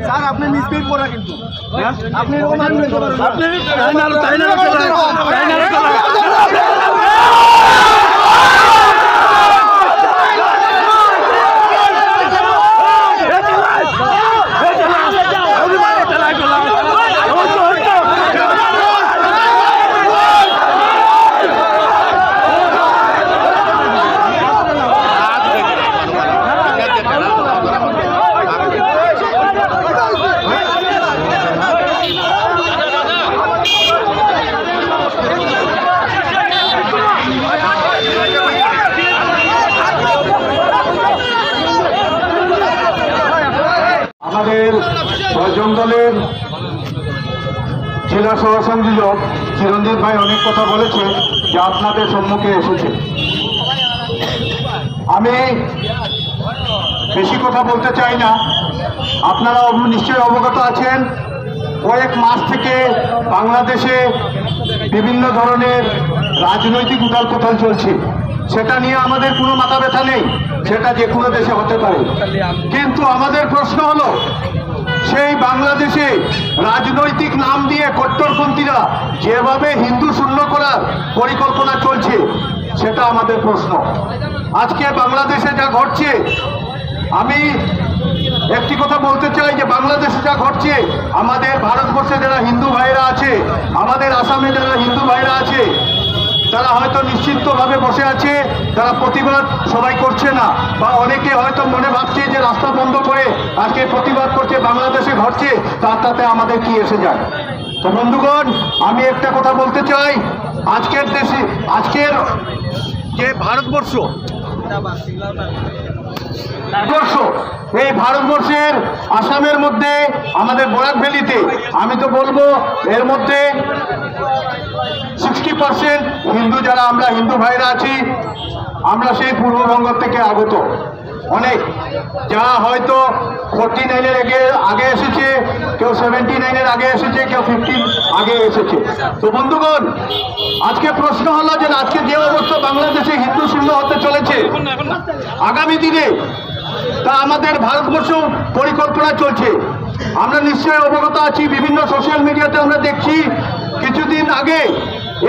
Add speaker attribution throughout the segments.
Speaker 1: Sir আপনি misbehave করা কিন্তু আপনি এরকম আপনি
Speaker 2: আমাদের জঙ্গলের জেলা সহ সংযোজক চিরঞ্জিত ভাই অনেক কথা বলেছে যে আপনাদের সম্মুখে এসেছে। আমি বেশি কথা বলতে চাই না। আপনারা নিশ্চয়ই অবগত আছেন, কয়েক মাস থেকে বাংলাদেশে বিভিন্ন ধরনের রাজনৈতিক উথাল পাথাল চলছে। সেটা নিয়ে আমাদের কোনো মাথা ব্যথা নেই। সেটা যে কোনো দেশে হতে পারে। কিন্তু আমাদের প্রশ্ন হলো, সেই বাংলাদেশে রাজনৈতিক নাম দিয়ে কট্টরপন্থীরা যেভাবে হিন্দু শূন্য করার পরিকল্পনা চলছে, সেটা আমাদের প্রশ্ন। আজকে বাংলাদেশে যা ঘটছে, আমি একটি কথা বলতে চাই যে বাংলাদেশে যা ঘটছে, আমাদের ভারতবর্ষে যারা হিন্দু ভাইরা আছে, আমাদের আসামে যারা হিন্দু ভাইরা আছে তারা হয়তো নিশ্চিন্তভাবে বসে আছে, তারা প্রতিবাদ সবাই করছে না। বা অনেকে হয়তো মনে ভাবছে যে রাস্তা বন্ধ করে আজকে প্রতিবাদ করছে, বাংলাদেশে ঘটছে তার তাতে আমাদের কি এসে যায়? তো বন্ধুগণ, আমি একটা কথা বলতে চাই। আজকের দেশে, আজকের যে ভারতবর্ষ ভারতবর্ষ এই ভারতবর্ষের আসামের মধ্যে, আমাদের বরাক ভ্যালিতে, আমি তো বলব, এর মধ্যে সিক্সটি পার্সেন্ট হিন্দু যারা, আমরা হিন্দু ভাইরা আছি, আমরা সেই পূর্ববঙ্গ থেকে আগত। অনেক, যা হয়তো ফোরটি নাইনের আগে আগে এসেছে, কেউ সেভেন্টি নাইনের আগে এসেছে, কেউ ফিফটি আগে এসেছে। তো বন্ধুগণ, আজকে প্রশ্ন হলো যে, আজকে যে অবস্থা বাংলাদেশে হিন্দু শূন্য হতে চলেছে, আগামী দিনে তা আমাদের ভারতবর্ষ পরিকল্পনা চলছে। আমরা নিশ্চয়ই অবগত আছি, বিভিন্ন সোশ্যাল মিডিয়াতে আমরা দেখছি, কিছুদিন আগে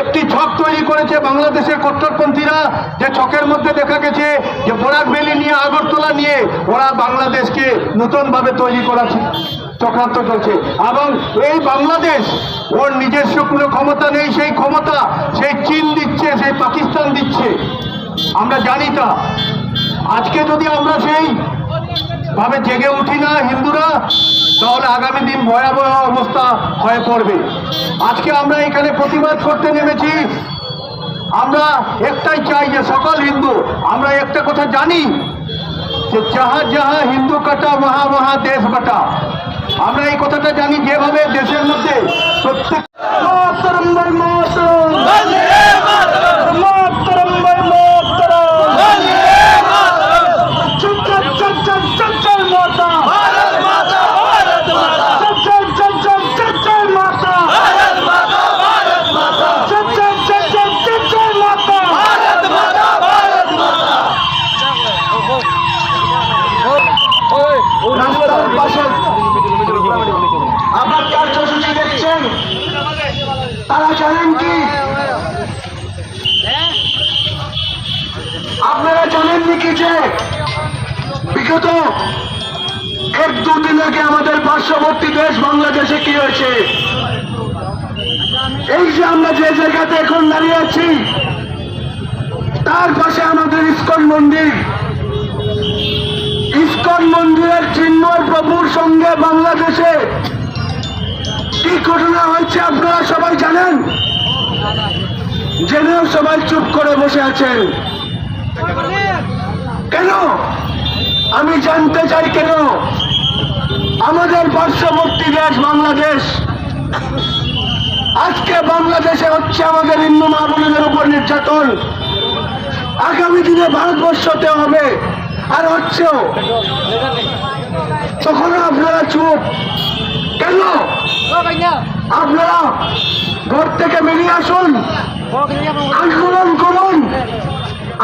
Speaker 2: একটি ছক তৈরি করেছে বাংলাদেশের কট্টরপন্থীরা। যে ছকের মধ্যে দেখা গেছে যে বরাক ভ্যালি নিয়ে, আগরতলা নিয়ে ওরা বাংলাদেশকে নতুনভাবে তৈরি করা চক্রান্ত চলছে। এবং এই বাংলাদেশ, ওর নিজস্ব কোনো ক্ষমতা নেই, সেই ক্ষমতা, সেই চীন দিচ্ছে, সেই পাকিস্তান দিচ্ছে। আমরা জানি তা। আজকে যদি আমরা সেই ভাবে জেগে উঠি না হিন্দুরা, তাহলে আগামী দিন ভয়াবহ অবস্থা হয়ে পড়বে। আজকে আমরা এখানে প্রতিবাদ করতে নেমেছি। আমরা একটাই চাই যে সকল হিন্দু, আমরা একটা কথা জানি যে যাহা যাহা হিন্দু কাটা, মহা মহা দেশ বাটা। আমরা এই কথাটা জানি যেভাবে দেশের মধ্যে প্রত্যেক
Speaker 3: আপনারা জানেননি কি যে বিগত এক দুদিন আগে আমাদের পার্শ্ববর্তী দেশ বাংলাদেশে কি হয়েছে? এই যে আমরা যে জায়গাতে এখন দাঁড়িয়ে আছি, তার পাশে আমাদের ইস্কন মন্দির। ইস্কন মন্দিরের চিন্ময় প্রভুর সঙ্গে বাংলাদেশে কি ঘটনা হয়েছে আপনারা সবাই জানেন? জেনেও সবাই চুপ করে বসে আছেন। কেন? আমি জানতে চাই কেন? আমাদের পার্শ্ববর্তী দেশ বাংলাদেশ, আজকে বাংলাদেশে হচ্ছে আমাদের হিন্দু মা বোনদের উপর নির্যাতন। আগামী দিনে ভারতবর্ষতে হবে। আর হচ্ছেও। তখন আপনারা চুপ। কেন? আপনারা ঘর থেকে বেরিয়ে আসুন। আন্দোলন করুন।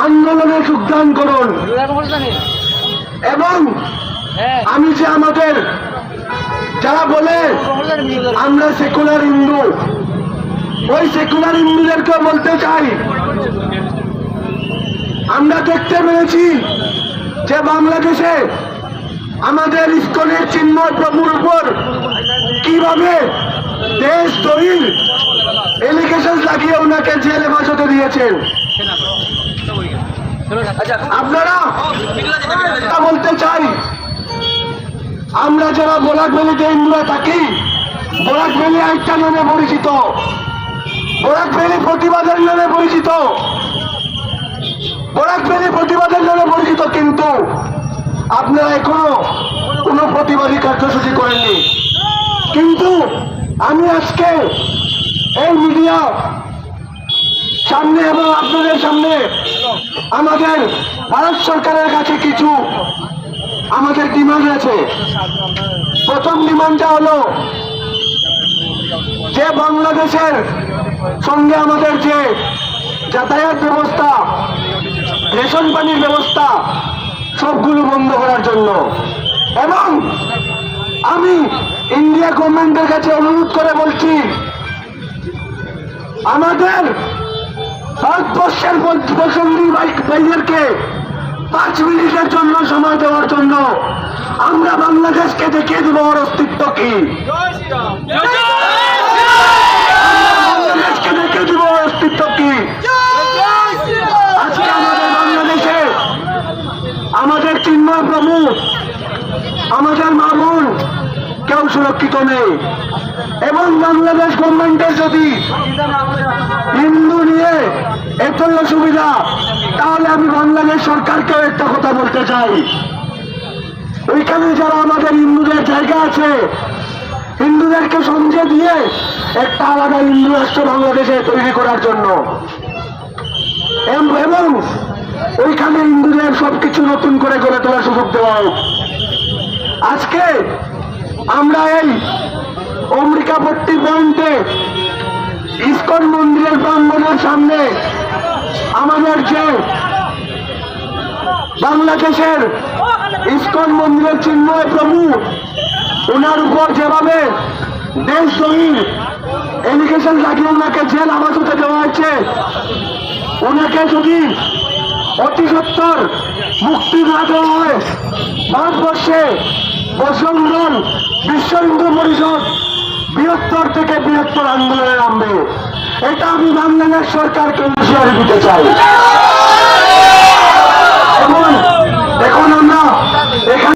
Speaker 3: আন্দোলনে যোগদান করুন। এবং আমি যে আমাদের, যারা বলে, আমরা সেকুলার হিন্দু, ওই সেকুলার হিন্দুদেরকে বলতে চাই, আমরা দেখতে পেরেছি যে বাংলাদেশে আমাদের ইস্কনের চিহ্ন প্রভুর উপর কীভাবে দেশ তৈরির এলিগেশন লাগিয়ে ওনাকে জেলে বাঁচাতে দিয়েছেন। আপনারা তা বলতে চাই। আমরা যারা বোলাক ভ্যালিতে হিন্দুরা থাকি বোলাক ভ্যালি একটা নামে পরিচিত। বোলাক ভ্যালি প্রতিবাদের নামে পরিচিত। বোলাক ভ্যালি প্রতিবাদের নামে পরিচিত কিন্তু আপনারা এখনও কোনো প্রতিবাদী কার্যসূচি করেননি। কিন্তু আমি আজকে এই মিডিয়া সামনে এবং আপনাদের সামনে আমাদের ভারত সরকারের কাছে কিছু আমাদের ডিমান্ড আছে। প্রথম ডিমান্ডটা হলো যে বাংলাদেশের সঙ্গে আমাদের যে যাতায়াত ব্যবস্থা, রেশন পানির ব্যবস্থা, সবগুলো বন্ধ করার জন্য। এবং আমি ইন্ডিয়া গভর্নমেন্টের কাছে অনুরোধ করে বলছি, আমাদের ভারতবর্ষের প্রসঙ্গী ভাইদেরকে পাঁচ মিনিটের জন্য সময় দেওয়ার জন্য আমরা বাংলাদেশকে দেখিয়ে দেবো ওর অস্তিত্ব কি। বাংলাদেশকে দেখিয়ে দেবো ওর অস্তিত্ব কি। আজকে আমাদের বাংলাদেশে আমাদের চিন্ময় প্রভু আমাদের মামুন কেউ সুরক্ষিত নেই। এবং বাংলাদেশ গভর্নমেন্টের যদি হিন্দু নিয়ে এত সুবিধা তাহলে আমি বাংলাদেশ সরকারকেও একটা কথা বলতে চাই। ওইখানে যারা আমাদের হিন্দুদের জায়গা আছে, হিন্দুদেরকে সমঝে দিয়ে একটা আলাদা হিন্দু রাষ্ট্র বাংলাদেশে তৈরি করার জন্য। এবং ওইখানে হিন্দুদের সবকিছু নতুন করে গড়ে তোলার সুযোগ দেওয়া আজকে আমরা এই অমরিকাপট্টি পয়েন্টে ইস্কন মন্দিরের প্রাঙ্গণের সামনে আমাদের যে বাংলাদেশের ইস্কন মন্দিরের চিন্ময় প্রভু ওনার উপর যেভাবে দেশ জমির এলিগেশন লাগিয়ে ওনাকে জেল হাজতে দেওয়া হয়েছে ওনাকে যদি অতি সত্তর মুক্তি না দেওয়া হয়, ভারতবর্ষে বজরঙ্গল বিশ্ব হিন্দু পরিষদ বৃহত্তর থেকে বৃহত্তর আন্দোলনে নামবে এটা আমি বাংলাদেশ সরকারকে হুঁশিয়ারি দিতে চাই। এখন আমরা এখানে